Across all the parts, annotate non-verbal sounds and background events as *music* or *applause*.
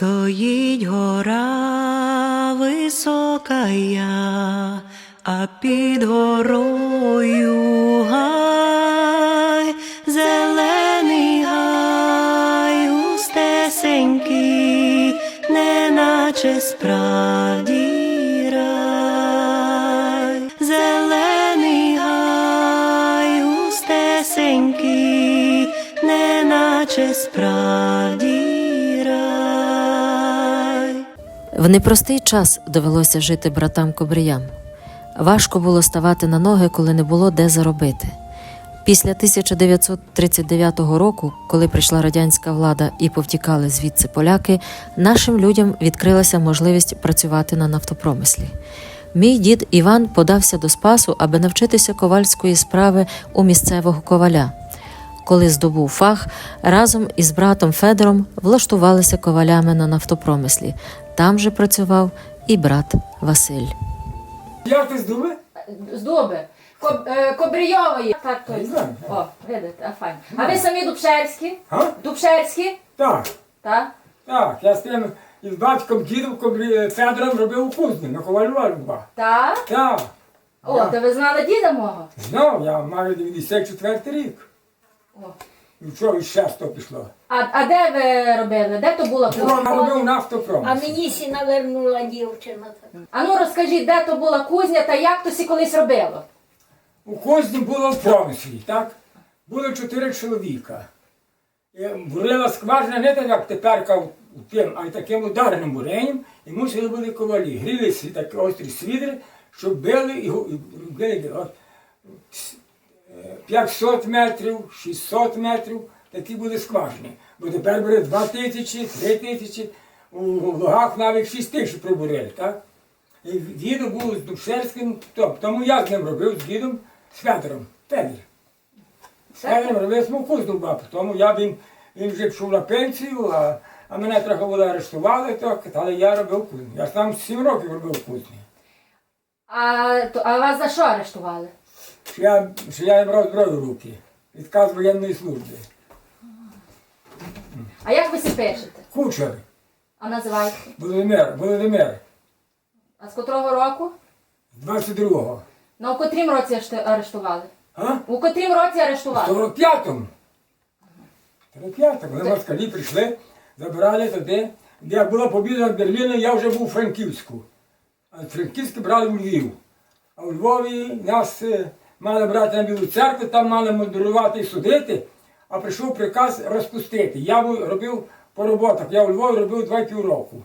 Стоїть гора висока я, а під горою гай, зелений гай, густесенький, неначе справді рай. Зелений гай, справді В непростий час довелося жити братам Кобриям. Важко було ставати на ноги, коли не було де заробити. Після 1939 року, коли прийшла радянська влада і повтікали звідси поляки, нашим людям відкрилася можливість працювати на нафтопромислі. Мій дід Іван подався до Спасу, аби навчитися ковальської справи у місцевого коваля. Коли здобув фах, разом із братом Федором влаштувалися ковалями на нафтопромислі. Там же працював і брат Василь. Як ти здуби? З дуби. Коб, е, Кобрійової. Так, точно. знаю. О, видите, а файн. А ви самі Дубшерські? А? Дубшерські? Так, Так? так. Я з тим із батьком дідом Кобрі- Федором робив у кузні, на ковалювальну. Так? Так. О, то ви знали діда мого? знав, я маю 94 рік. О. І що і ще сто пішло. А, а де ви робили? Де то була Я робив кузня? нафтопром. А мені сі навернула дівчина. А ну розкажіть, де то була кузня та як то сі колись робило? У кузні було в промислі, так? Було чотири чоловіка. І бурила скважина не так, як тепер тим, а й таким ударним буренням, і мусили бути ковалі. Гріли сві- такі острі свідри, щоб били і, гу- і били от, с- е, 500 метрів, 600 метрів, такі були скважини. Бо тепер бере 2 тисячі, 3 тисячі, у лугах навіть 6 тисяч пробурили, так? І дідо був з Дубшерським, то- тому я з ним робив, з дідом, з Федором. Федір. З Федором робив смуку з дуба, тому я він, він вже пішов на пенсію, а, а мене трохи було арештували, то, але я робив кузню. Я сам 7 років робив кузню. А, то, а вас за що арештували? Що я, що я брав зброю в руки. Відказ воєнної служби. А як ви сі пишете? Кучер, А називаєте? Володимир, Володимир, А з котрого року? З 22-го. На у котрім році аште- арештували? А? У котрім році В арештували? 45-му. 45-му. Коли москалі прийшли, забирали туди. Де була побіда над Берліном, я вже був у Франківську. А Франківське брали у Львів. А у Львові нас е, мали брати на Білу церкву, там мали модерувати і судити, а прийшов приказ розпустити. Я робив по роботах. Я у Львові робив два півроку.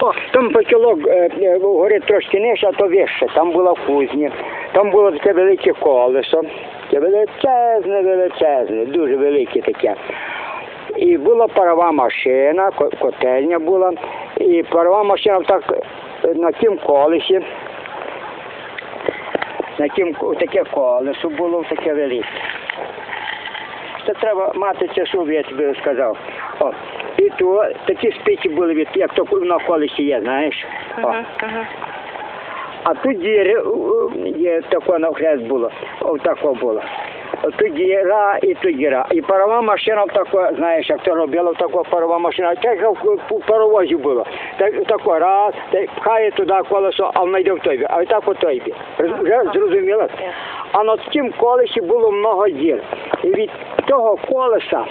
О, там потолок е, е, горить трошки нижче, а то вище. Там була кузня. Там було таке велике колесо. Таке величезне, величезне, дуже велике таке. І була парова машина, котельня була. І парова машина так е, на тім колесі. На тім таке колесо було таке велике. Це треба мати часу, я тобі сказав. О, і то такі спиці були, від, як то на колесі є, знаєш. О. А тут діри, є тако на хрест було, отако було. Тут і тут діра. І парова машина тако, знаєш, як то робила тако парова машина, так як в паровозі було. Так, тако раз, так, пхає туди колесо, а воно йде в той бік, а так у. Вже зрозуміло? А над тим колесі було много дір. І від того колеса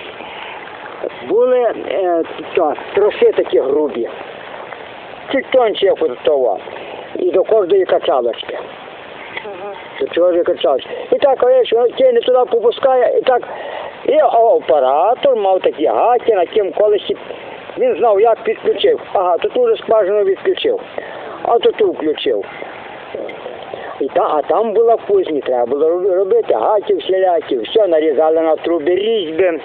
були е, то, троси такі грубі. Чуть тонші, як от того. І до кожної качалочки. До час. І так, конечно, тіни туди попускає, і так. І оператор мав такі гаті на тім колесі. Він знав, як підключив. Ага, то ту же скважину відключив, а то ту включив. І та, а там була кузні, треба було роб- робити гатів, всілякі, все нарізали на трубі різьби.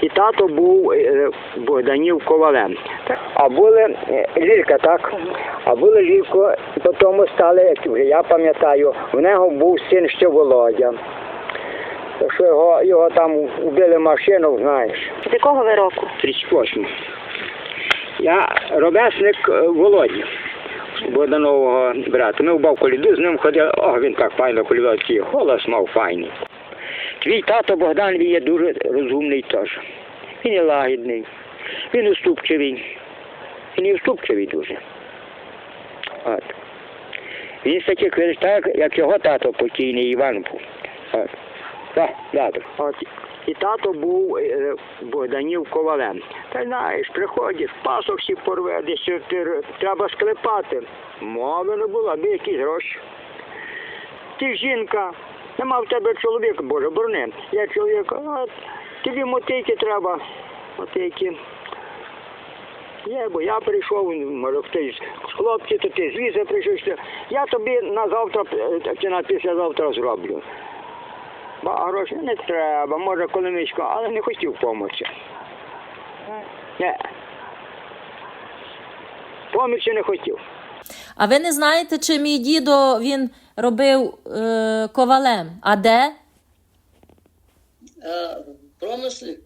І тато був е, Богданів ковалем. А були е, Лілька, так? А були Лілько, потім стали, як я пам'ятаю, в нього був син ще Володя. То що його, його там вбили машину, знаєш. З якого ви року? 38. Я ровесник е, Володі, Богданового брата. Ми в Бавколіду з ним ходили, о, він так файно колідав, такий голос мав файний. Твій тато Богдан він є дуже розумний теж. Він є лагідний. Він уступчивий. Він і уступчивий дуже. От. Він з таких так, як його тато покійний Іван був. От. Так, добре. От. І тато був е, Богданів ковалем. Та знаєш, приходиш, пасок всі порве, треба склепати. Мови не було, аби якісь гроші. Ти жінка, нема в тебе чоловіка, Боже, борони. Я чоловік, от тобі мотики треба. Мотики. Є, бо я прийшов, може хтось з хлопці, то ти звідси прийшов. Я тобі на завтра е, чи на післязавтра зроблю. Бо а грошей не треба, може коломичко, але не хотів помочі. Не. Помічі не хотів. А ви не знаєте, чи мій дідо він робив е, ковалем? А де? А в промислі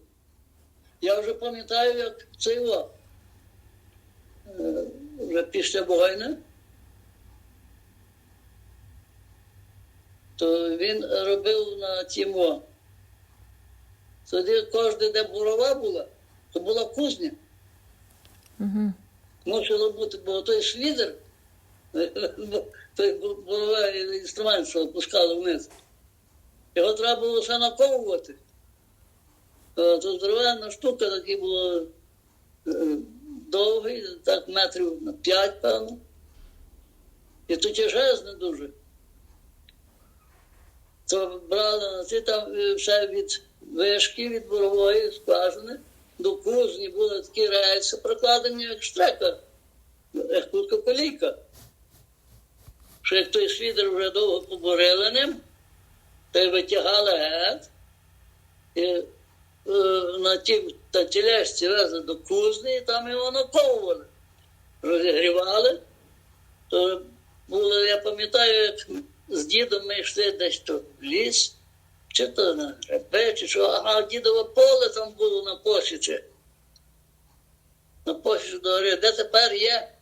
я вже пам'ятаю, як це його. е, Вже після війни. То він робив на тімо. Тоді кожен, де бурова була, то була кузня. Угу. Мусило бути, бо той шлідер, той буровий інструмент, що опускали вниз. Його треба було все наковувати. Е, То здоровенна штука такий було е, довгий, так метрів на п'ять, певно. І то тяжезне дуже. То брали на ці там е, все від вишки, від борової скважини до кузні були такі рельси прокладені, як штрека, як кулькоколійка. Що як той свідер вже довго поборили ним, то й витягали геть, і е, на тій та тілешці везли до кузні, і там його наковували. Розігрівали. То було, я пам'ятаю, як з дідом ми йшли десь то в ліс, чи то на гребе, чи що, ага, дідове поле там було на посічі. На посічі до де тепер є.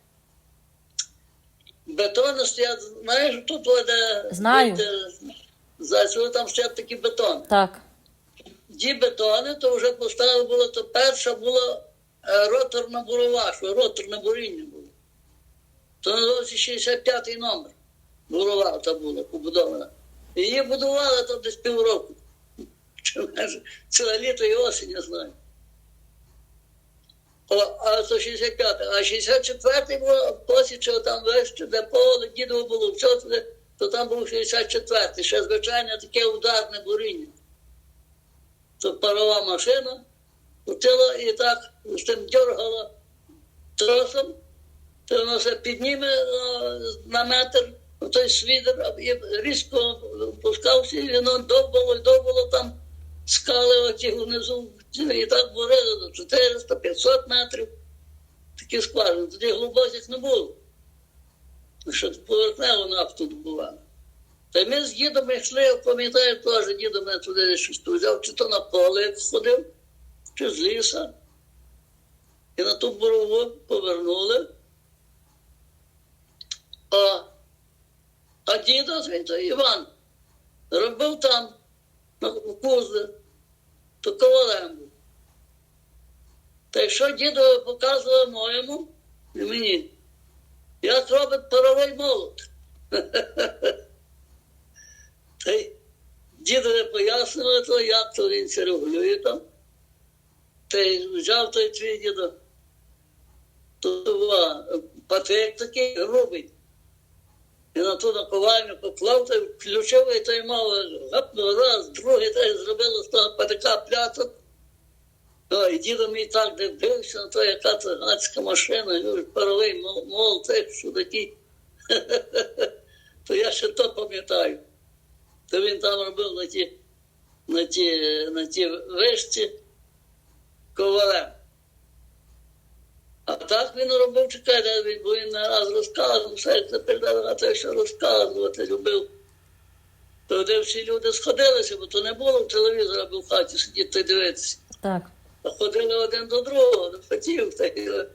Бетони стоять, знаєш, тут о, де Знаю. за цього там стоять такі бетони. Так. Ті бетони, то вже поставили було, то перша була е, роторна бурова, що роторне буріння було. То називався 65-й номер. Бурова та була побудована. Її будували там десь півроку. Чи може, Ціле літо і осінь, я знаю. А то 65 а 64-й було посіче там вище, де поле дідово було, туди, то там був 64-й, ще звичайне таке ударне буріння. То парова машина крутила і так з тим дергала тросом, то воно все підніме на метр, той свідер і різко пускався, і воно довбало, довбало там скали оті внизу, і так бурили до 400-500 метрів. Такі скважини, тоді глибоких не було. Що поверхнево нафту добували. Та ми з дідом йшли, пам'ятаю, теж дідом мене туди щось взяв, чи то на поле ходив, чи з ліса. І на ту борову повернули. А, а дідо, то Іван, робив там, на кузлі, то ковалем. Та що дідо показував моєму і мені, як робить паровий молот. *laughs* Та й дідові пояснили, то, як то він це регулює там. Та й взяв той твій дідо. То патик такий грубий. І на ту наковальню поклав, та включив, і той мав гапнув раз, другий, та й зробило з того патика пляцок. О, і дідо мій так дивився на то, яка це гадська машина, і паровий мол, мол цей, що такий. *laughs* То я ще то пам'ятаю то він там робив на ті, на ті, на ті вишці ковалем. А так він робив, чекайте, бо він не раз розказував, все як тепер на те, що розказувати любив. То де всі люди сходилися, бо то не було в телевізора, аби в хаті сидіти дивитися. Так. Ходили один до другого, до хотів, та й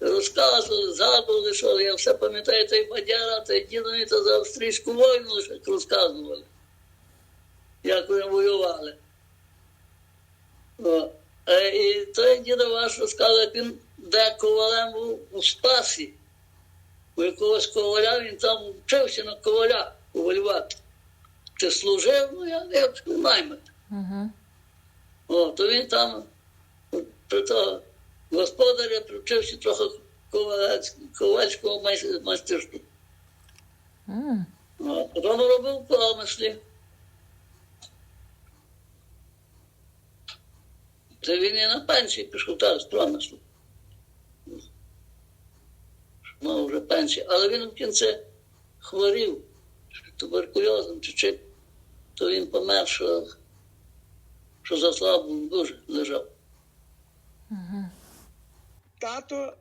розказували, згадували, що я все пам'ятаю, той бадяра, той дідові, то за австрійську війну як розказували, як вони воювали. О. Е, І той діда ваш розказав, як він де ковалем був у Спасі. У якогось коваля він там вчився на коваля увалювати. Чи служив, ну я не наймит. Угу. О, то він там при господаря привчився трохи ковальського майстерства. О, Потім робив промислі. Це він і на пенсії пішов так з промислу. Мав вже пенсію. Але він в кінці хворів туберкульозом чи чим. То він помер, що, що заслаб дуже лежав. Тато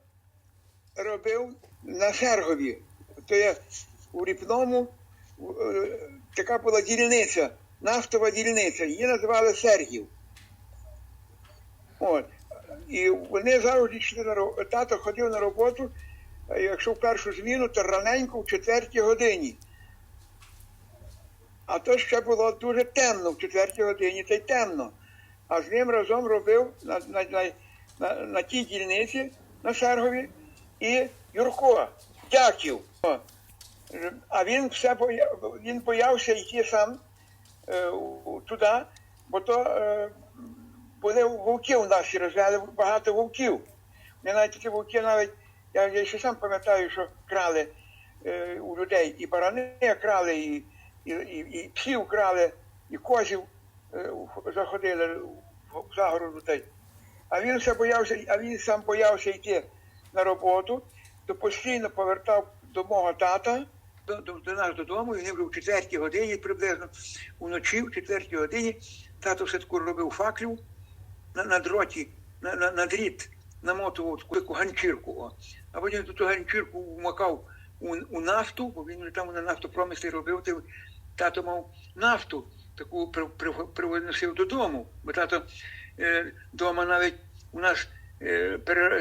робив на Сергові. То є у Ріпному е, така була дільниця, нафтова дільниця. Її називали Сергів. От. І вони завжди йшли на ро- Тато ходив на роботу, якщо в першу зміну, то раненько в четвертій годині. А то ще було дуже темно в четвертій годині, та й темно. А з ним разом робив на, на, на, на, на тій дільниці на Сергові і Юрко, Дяків. А він все він боявся йти сам е, туди, бо то е, були вовки у нас розвели багато вовків. Ми навіть такі вовки навіть, я, я ще сам пам'ятаю, що крали е, у людей і барани крали, і, і, і, і псів крали, і козів е, заходили в, загороду. та й. А він все боявся, а він сам боявся йти на роботу, то постійно повертав до мого тата, до, до, до нас додому, і вони вже в четвертій годині приблизно, уночі, в четвертій годині, тато все таку робив факлів на, на дроті, на, на, на дріт, намотував таку ганчірку. О. А потім ту ганчірку вмакав у, у нафту, бо він там на нафтопромислі робив, то тато мав нафту, таку при, при, привносив додому. Бо тато е, дома навіть у нас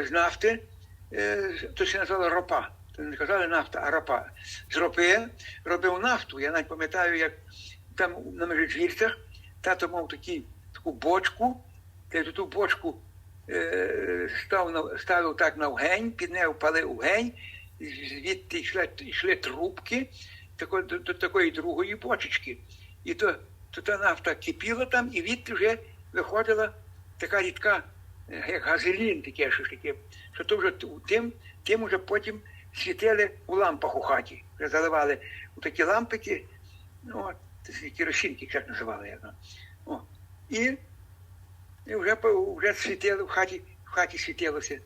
з нафти, то ще назвали ропа. То не казали нафта, а ропа. З ропи робив нафту. Я навіть пам'ятаю, як там на Межигірцях тато мав такі, таку бочку, ти ту бочку став ставив так на вгень, під нею палив вгень, звідти йшли, йшли трубки тако, до, до такої другої бочечки. І то, то та нафта кипіла там, і відти вже виходила така рідка, е, як газелін, таке ж таке, що то вже тим, тим вже потім світили у лампах у хаті. Вже заливали у такі лампики, ну, керосинки, як називали. як. О. І і вже, вже світило в хаті, в хаті світилося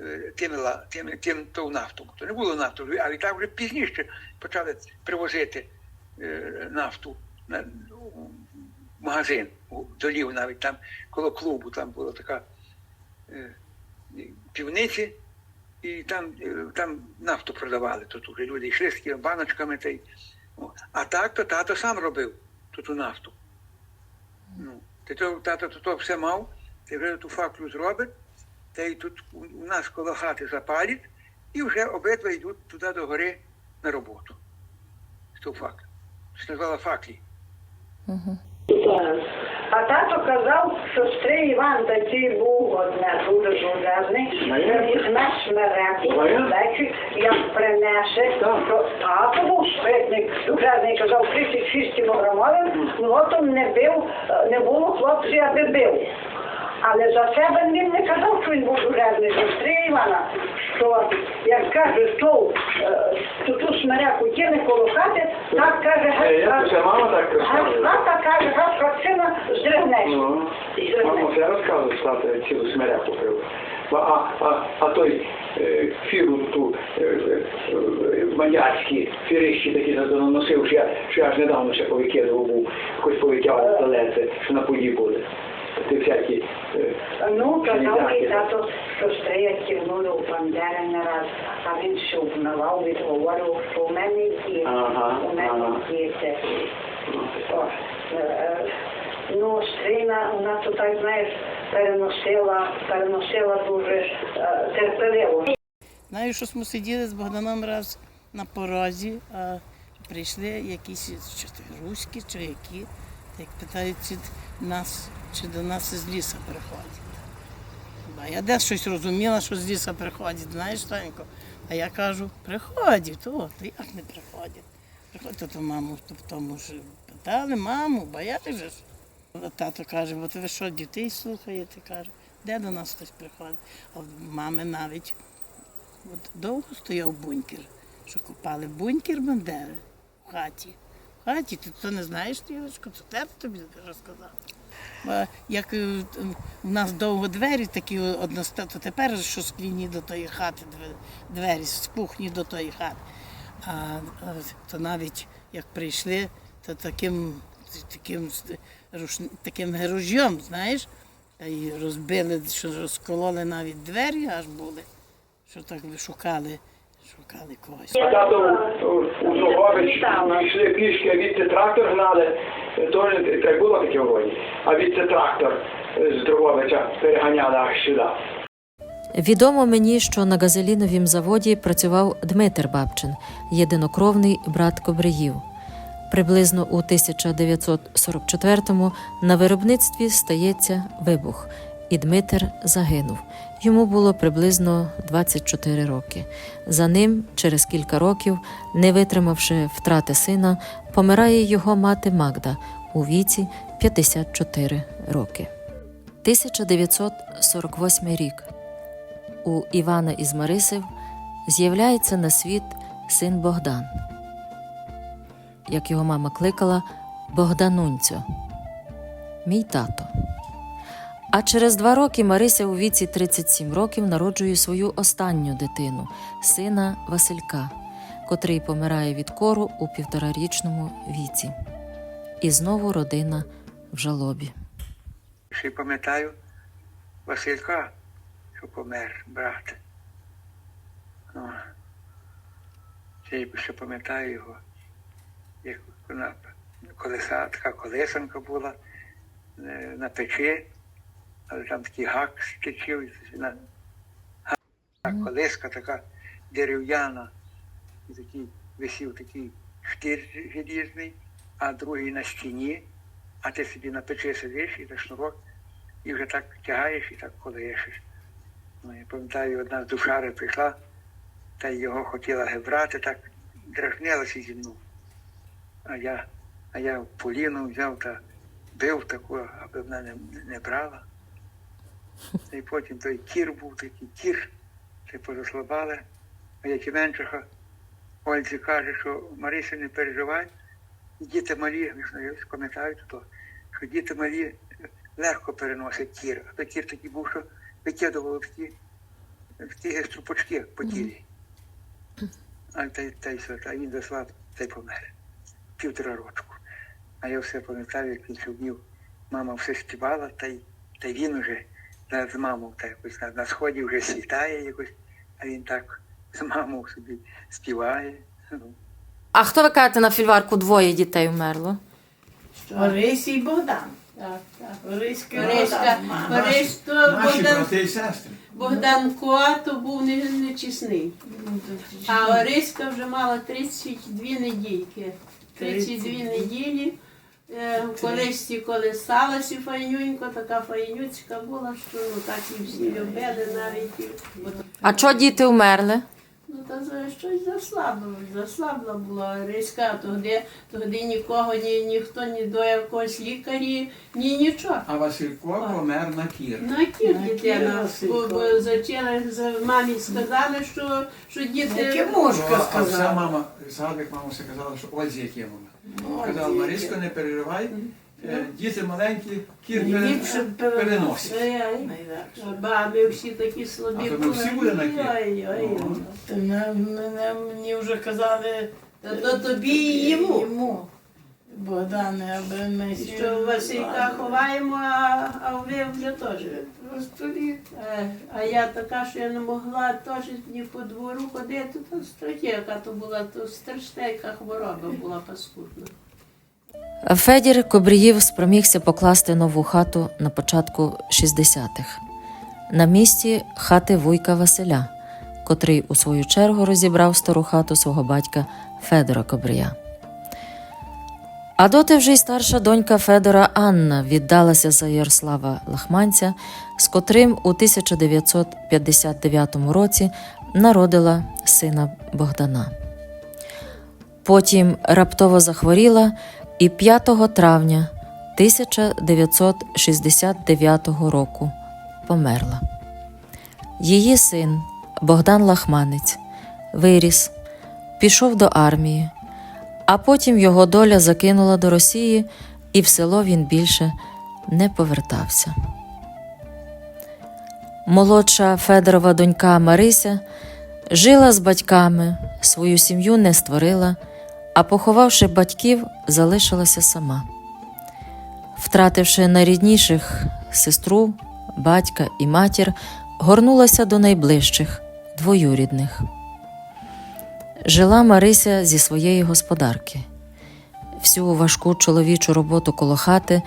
е, тим, тим, тим ту нафту. То не було нафту, а і так вже пізніше почали привозити е, нафту на, магазин, долів навіть там коло клубу, там була така е, півниці, і там, е, там нафту продавали. Тут вже люди йшли з такими баночками. Та й, о. А так то тато сам робив ту, ту нафту. Ну, ти то, тато то, то все мав, ти вже ту факлю зробить, та й тут у, нас коло хати запалять, і вже обидва йдуть туди до гори на роботу. З ту. Це назвала факлі. А тато казав, що стрий Іван такий був одне дуже журезний, візьме смереку, вечір, як принесе, то тато був спитник, журезний казав 36 кілограмовим, лотом не бив, е, не було хлопців, аби бив. Але за себе він не казав, що він був журезний, що стрий Івана, що, як каже, стол, е, ту смереку кине коло хати, так каже, казала? Гата каже, гад картина здригнеш. Ну, мама все розказує, що тато цілу смеряку пив. А, а, а той е, фіру ту е, е, мадярські фірищі такі носив, що я, що я аж недавно ще повикидував був, хоч повитягував далеце, що на поді буде. Ти всякі е, Ну, казав мій тато, що стоять кивнули у Бандери не раз, а він ще вгнавав, відговорив, що у мене є, Ага, у мене ага. є це. Ну, стріна, вона то так, знаєш, переносила, переносила дуже е, терпеливо. Знаю, що ми сиділи з Богданом раз на порозі, а прийшли якісь чи руські, чи які, як питають, чи нас, чи до нас із лісу приходять. Я десь щось розуміла, що з лісу приходять, знаєш, Танько. А я кажу, приходять, то, то як не приходять? Приходять, то маму то тому ж питали, маму, бояти же ж. Тато каже, бо ви що, дітей слухаєте? каже, де до нас хтось приходить? А мами навіть от довго стояв бункер, що купали бункер Бандери в хаті. В хаті, ти то не знаєш, Тірочко, це тато тобі розказав. Як е, у нас довго двері такі одностатні, то тепер що з кліні до тої хати, двері з кухні до тої хати. А, а то навіть як прийшли, то таким, таким, таким ружьом, знаєш, та й розбили, що розкололи навіть двері аж були, що так ви шукали, когось. Тато у, у Дрогобич йшли пішки, а відти трактор гнали, теж так було таке вроді. А відти трактор з Дрогобича переганяли аж сюди. Відомо мені, що на газеліновім заводі працював Дмитр Бабчин, єдинокровний брат Кобриїв. Приблизно у 1944-му на виробництві стається вибух, і Дмитр загинув. Йому було приблизно 24 роки. За ним, через кілька років, не витримавши втрати сина, помирає його мати Магда у віці 54 роки. 1948 рік у Івана із Марисів з'являється на світ син Богдан, як його мама кликала Богданунцю, мій тато. А через два роки Марися у віці 37 років народжує свою останню дитину, сина Василька, котрий помирає від кору у півторарічному віці. І знову родина в жалобі. Ще пам'ятаю Василька, що помер, брат. Ну, ще пам'ятаю його, як вона колеса, така колесанка була е, на печі, але там такий гак стечив, гак, колеска така дерев'яна, і такий висів такий штир желізний, а другий на стіні, а ти собі на печі сидиш і на шнурок, і вже так тягаєш і так колешиш. Ну, я пам'ятаю, одна з душари прийшла, та його хотіла гебрати, так дражнилася зі мною. А я, а я поліну взяв та бив таку, аби вона не, не брала. І потім той кір був такий кір, це позаслабали. А як і меншаха, Ользі каже, що Марися не переживай, діти малі, пам'ятаєте то, що діти малі легко переносять кір. А той кір такий був, що викидували такі, такі струпочки по тілі. А та, та, й все, та він заслав, та й помер. Півтора рочку. А я все пам'ятаю, як він сидів, мама все співала, та й, та й він уже та з мамою та якось на, на сході вже світає якось, а він так з мамою собі співає. Ну, А хто ви кажете на фільварку двоє дітей вмерло? Орисі і Богдан. Так, так. Ориська, Богдан. Ориш, то Богдан, і сестри. Богданко, то був не- нечесний. А Ориська вже мала 32 недільки. 32 неділі. Е, В колишці колесалася файнюнько, така файнюцька була, що ну, так і всі любили навіть. А чого діти вмерли? Ну, та за щось заслабла, заслабла була Ориська, тоді, тоді нікого, ні, ніхто ні до якогось лікарі, ні нічого. А Василько помер на кір. На кір На дитина, бо, бо зачали, мамі сказали, що, що діти... Яке мошка А вся сказала. мама, згадник мама все казала, що Ользі яке вона. Казала, Марісько, не переживай, е, діти маленькі, кір переносять. Ай-ай. Найдакше. Ба, ми всі такі слабі. А то ми всі були на кір? Мені вже казали то тобі і йому. Богдане, аби ми Що Василька ховаємо, а, а ви вже теж. Е, А я така, що я не могла теж ні по двору ходити, то яка то була, то страшна яка хвороба була паскудна. Федір Кобріїв спромігся покласти нову хату на початку 60-х на місці хати вуйка Василя, котрий у свою чергу розібрав стару хату свого батька Федора Кобрія. А доти вже й старша донька Федора Анна віддалася за Ярослава Лахманця, з котрим у 1959 році народила сина Богдана. Потім раптово захворіла і 5 травня 1969 року померла. Її син Богдан Лахманець виріс, пішов до армії, а потім його доля закинула до Росії, і в село він більше не повертався. Молодша Федорова донька Марися жила з батьками, свою сім'ю не створила, а поховавши батьків, залишилася сама. Втративши найрідніших сестру, батька і матір, горнулася до найближчих двоюрідних. Жила Марися зі своєї господарки. Всю важку чоловічу роботу коло хати,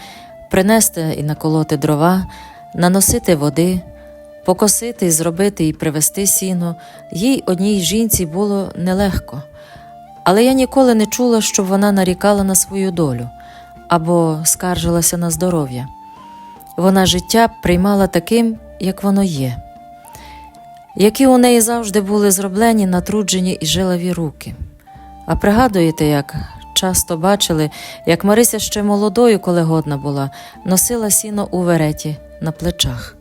принести і наколоти дрова, наносити води, покосити, зробити і привезти сіно, їй одній жінці було нелегко. Але я ніколи не чула, щоб вона нарікала на свою долю або скаржилася на здоров'я. Вона життя приймала таким, як воно є які у неї завжди були зроблені натруджені і жилові руки. А пригадуєте, як часто бачили, як Марися ще молодою, коли годна була, носила сіно у вереті на плечах,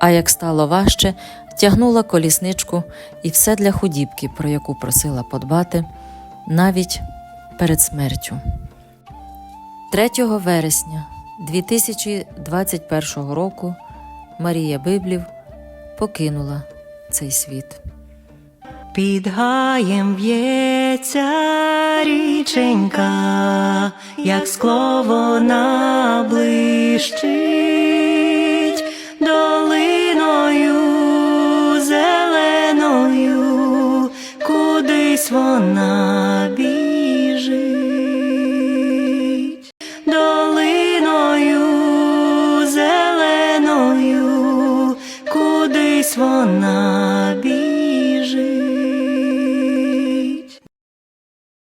а як стало важче, тягнула колісничку і все для худібки, про яку просила подбати, навіть перед смертю. 3 вересня 2021 року Марія Библів покинула цей світ. Під гаєм в'ється річенька, як скло вона блищить долиною зеленою, кудись вона біжить, долиною зеленою, кудись вона